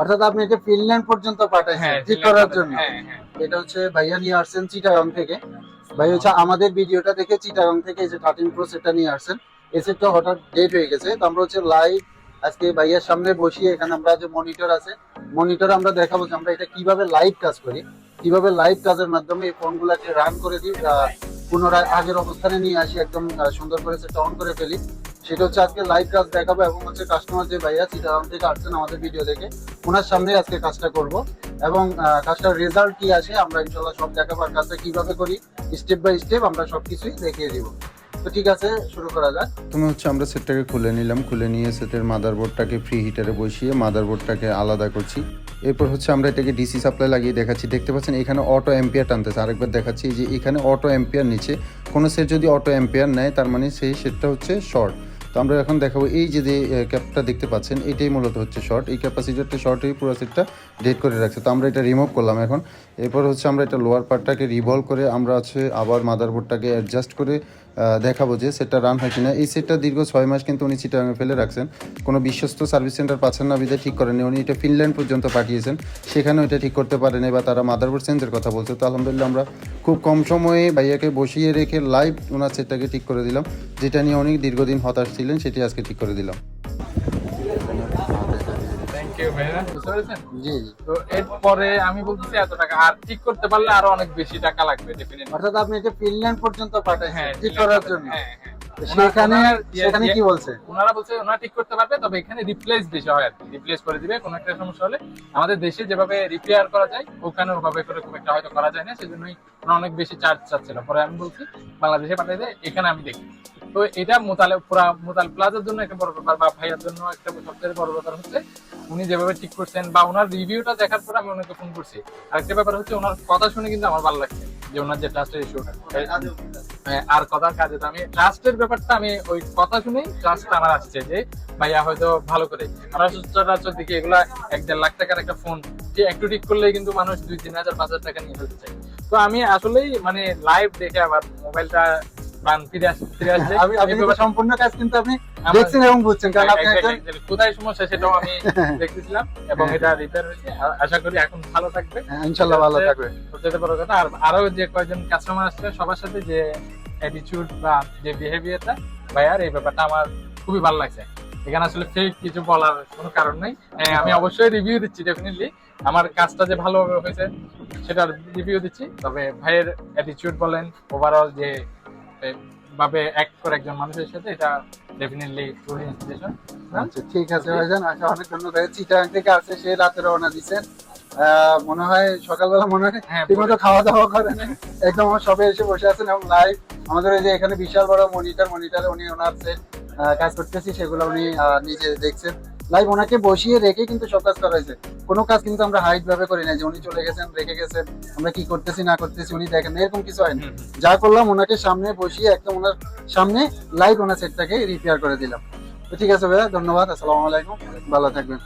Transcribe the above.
অর্থাৎ আপনি এটা ফিনল্যান্ড পর্যন্ত পাঠাইছেন হ্যাঁ ঠিক করার জন্য। হ্যাঁ হ্যাঁ। এটা হচ্ছে ভাইয়া নিয়ে আসছেন চিটাগং থেকে। ভাই হচ্ছে আমাদের ভিডিওটা দেখে চিটাগং থেকে এই যে থার্টিন প্রো সেটটা নিয়ে আসছেন। এই সেটটা হঠাৎ ডেট হয়ে গেছে। তো আমরা হচ্ছে লাইভ আজকে ভাইয়ার সামনে বসিয়ে এখানে আমরা যে মনিটর আছে মনিটর আমরা দেখাবো যে আমরা এটা কীভাবে লাইভ কাজ করি। কীভাবে লাইভ কাজের মাধ্যমে এই ফোনগুলোকে রান করে দিই পুনরায় আগের অবস্থানে নিয়ে আসি একদম সুন্দর করে সেটা অন করে ফেলি। সেটা হচ্ছে আজকে লাইভ কাজ দেখাবো এবং হচ্ছে কাস্টমার যে ভাইয়া চিটাগং থেকে আসছেন আমাদের ভিডিও দেখে ওনার সামনে আজকে কাজটা করব। এবং কাজটার রেজাল্ট কি আসে আমরা ইনশাল্লাহ সব দেখাবো আর কাজটা কীভাবে করি স্টেপ বাই স্টেপ আমরা সবকিছুই দেখিয়ে দিব। তো ঠিক আছে, শুরু করা যাক। প্রথমে হচ্ছে আমরা সেটটাকে খুলে নিলাম, খুলে নিয়ে সেটের ফ্রি হিটারে বসিয়ে মাদারবোর্ডটাকে আলাদা করছি। এরপর হচ্ছে আমরা এটাকে ডিসি সাপ্লাই লাগিয়ে দেখাচ্ছি। দেখতে পাচ্ছেন, এখানে অটো টানতেছে। আরেকবার দেখাচ্ছি যে এখানে অটো এম্পিয়ার নিচে, কোনো সেট যদি অটো এম্পিয়ার নেয়, তার মানে সেই সেটটা হচ্ছে শর্ট তো আমরা এখন দেখাবো এই যে ক্যাপটা দেখতে পাচ্ছেন, এটাই মূলত হচ্ছে শর্ট। এই ক্যাপাসিটারটা শর্ট হয়ে পুরো সেটটা ডেট করে রাখছে। তো আমরা এটা রিমুভ করলাম এখন। এরপর হচ্ছে আমরা এটা লোয়ার পার্টটাকে রিভলভ করে আমরা হচ্ছে আবার মাদারবোর্ডটাকে অ্যাডজাস্ট করে দেখাবো যে সেটটা রান হয় কিনা। এই সেটটা দীর্ঘ ছয় মাস কিন্তু উনি চিটাগাঙে ফেলে রাখছেন। কোনো বিশ্বস্ত সার্ভিস সেন্টার পাচ্ছেন না বিধে ঠিক করেনি উনি এটা ফিনল্যান্ড পর্যন্ত পাঠিয়েছেন। সেখানেও এটা ঠিক করতে পারেনি বা তারা মাদারবোর্ড চেঞ্জের কথা বলছে। তো আলহামদুলিল্লাহ আমরা খুব কম সময়ে ভাইয়াকে বসিয়ে রেখে লাইভ ওনার সেটটাকে ঠিক করে দিলাম, যেটা নিয়ে অনেক দীর্ঘদিন হতাশ ছিলেন সেটি আজকে ঠিক করে দিলাম। থ্যাংক ইউ ভাইয়া। বুঝতে পেরেছেন? জি জি। তো এরপরে আমি বলতেছি এত টাকা আর ঠিক করতে পারলে আরও অনেক বেশি টাকা লাগবে অর্থাৎ আপনি এটা ফিনল্যান্ড পর্যন্ত পাঠাইছেন ঠিক করার জন্য। তো সেখানে সেখানে কি বলছে? ওনারা বলছে ওনারা ঠিক করতে পারবে তবে এখানে রিপ্লেস বেশি হয় আর কি। রিপ্লেস করে দিবে কোনো একটা সমস্যা হলে। আমাদের দেশে যেভাবে রিপেয়ার করা যায় ওখানে ওভাবে করে খুব একটা হয়তো করা যায় না সেজন্যই অনেক বেশি চার্জ চাচ্ছিল। পরে আমি বলছি বাংলাদেশে পাঠিয়ে দেয় এখানে আমি দেখি। তো এটা মোতালে পুরা মোতাল প্লাজার জন্য একটা বড় ব্যাপার বা ভাইয়ার জন্য একটা সবচেয়ে বড় ব্যাপার হচ্ছে উনি যেভাবে ঠিক করছেন বা ওনার রিভিউটা দেখার পর আমি ওনাকে ফোন করছি। আরেকটা ব্যাপার হচ্ছে ওনার কথা শুনে কিন্তু আমার ভালো লাগছে যে ওনার যে ট্রাস্টের ইস্যুটা হ্যাঁ, আর কথার কাজে তো আমি ট্রাস্টের ব্যাপারটা আমি ওই কথা শুনেই ট্রাস্ট আমার আসছে যে ভাইয়া হয়তো ভালো করে আমরা সচরাচর দেখি এগুলা এক দেড় লাখ টাকার একটা ফোন যে একটু ঠিক করলেই কিন্তু মানুষ দুই তিন হাজার পাঁচ হাজার টাকা নিয়ে ফেলতে চায়। তো আমি আসলেই মানে লাইভ দেখে আবার মোবাইলটা প্রাণ ফিরে আস ফিরে আসছে আমি আপনি এই ব্যাপারটা- সম্পূর্ণ কাজ কিন্তু আপনি আমার- দেখছেন এবং বুঝছেন কারণ আপনি Exactly, একজন exactly. কোথায় সমস্যা সেটাও আমি দেখতেছিলাম এবং এটা রিপেয়ার হয়েছে। আশা করি এখন ভালো থাকবে। ভালো থাকবে। সবচেয়ে বড় কথা। আর আরও যে কয়েকজন কাস্টমার আসছে সবার সাথে যে অ্যাটিটিউড বা যে বিহেভিয়ারটা ভাইয়ার এই ব্যাপারটা আমার খুবই ভালো লাগছে। এখানে আসলে ফেক কিছু বলার কোনো কারণ নেই। হ্যাঁ, আমি অবশ্যই রিভিউ দিচ্ছি ডেফিনেটলি আমার কাজটা যে ভালোভাবে হয়েছে সেটার রিভিউ দিচ্ছি। তবে ভাইয়ের অ্যাটিটিউড বলেন ওভারঅল যে ভাবে অ্যাক্ট করে একজন মানুষের সাথে এটা ডেফিনেটলি ট্রুলি ইন্সপিরেশন আচ্ছা ঠিক আছে ভাইজান আচ্ছা অনেক ধন্যবাদ। চিটাগাং থেকে আসছে সে রাতে রওনা মনে হয় সকালবেলা মনে হয় হ্যাঁ ঠিকমতো খাওয়া দাওয়া করেন একদম আমার সবে এসে বসে আছেন এবং লাইভ আমাদের এই যে এখানে বিশাল বড় মনিটর মনিটরে উনি ওনার কাজ করতেছি সেগুলো উনি নিজে দেখছেন। লাইভ ওনাকে বসিয়ে রেখে কিন্তু সব কাজ করা হয়েছে। কোনো কাজ কিন্তু আমরা হাইট ভাবে করি না যে উনি চলে গেছেন রেখে গেছেন আমরা কি করতেছি না করতেছি উনি দেখেন এরকম কিছু হয়নি যা করলাম ওনাকে সামনে বসিয়ে একদম ওনার সামনে লাইভ ওনার সেটটাকে রিপেয়ার করে দিলাম। তো ঠিক আছে ভাইয়া ধন্যবাদ আসসালামু আলাইকুম ভালো থাকবেন।